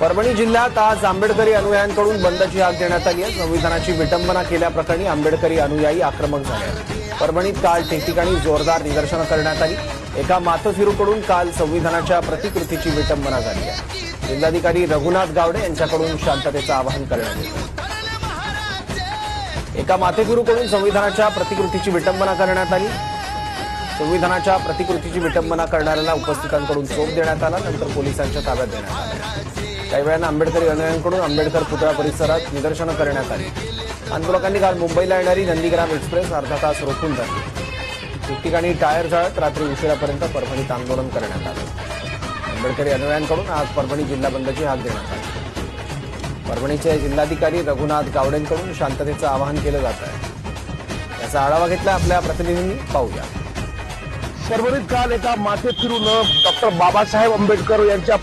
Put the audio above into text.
परभणी जिल्ह्यात आज आंबेडकरी अनुयायांकडून बंदची हाक देण्यात आली आहे. संविधानाची विटंबना केल्याप्रकरणी आंबेडकरी अनुयायी आक्रमक झाले परभणीत काल ठिकठिकाणी जोरदार निदर्शनं करण्यात आली. एका माथोफिरूकडून काल संविधानाच्या प्रतिकृतीची विटंबना झाली आहे. जिल्हाधिकारी रघुनाथ गावडे यांच्याकडून शांततेचं आवाहन करण्यात येतं एका माथेफिरूकडून संविधानाच्या प्रतिकृतीची विटंबना करण्यात आली. संविधानाच्या प्रतिकृतीची विटंबना करणाऱ्याला उपस्थितांकडून चोप देण्यात आला. नंतर पोलिसांच्या ताब्यात देण्यात आला. काही वेळानं आंबेडकरी अनुयायांकडून आंबेडकर पुतळा परिसरात निदर्शनं करण्यात आली. आंदोलकांनी काल मुंबईला येणारी नंदीग्राम एक्सप्रेस अर्धा तास रोखून धरली. ठिकठिकाणी टायर जाळत रात्री उशिरापर्यंत परभणीत आंदोलन करण्यात आलं. आंबेडकरी अनुयायांकडून आज परभणी जिल्हा बंदची हाक देण्यात आली. परभणीचे जिल्हाधिकारी रघुनाथ गावडेंकडून शांततेचं आवाहन केलं जात आहे. याचा आढावा घेतला आपल्या प्रतिनिधींनी. पाहूया. परभणीत काल एका माथे फिरून डॉक्टर बाबासाहेब आंबेडकर यांच्या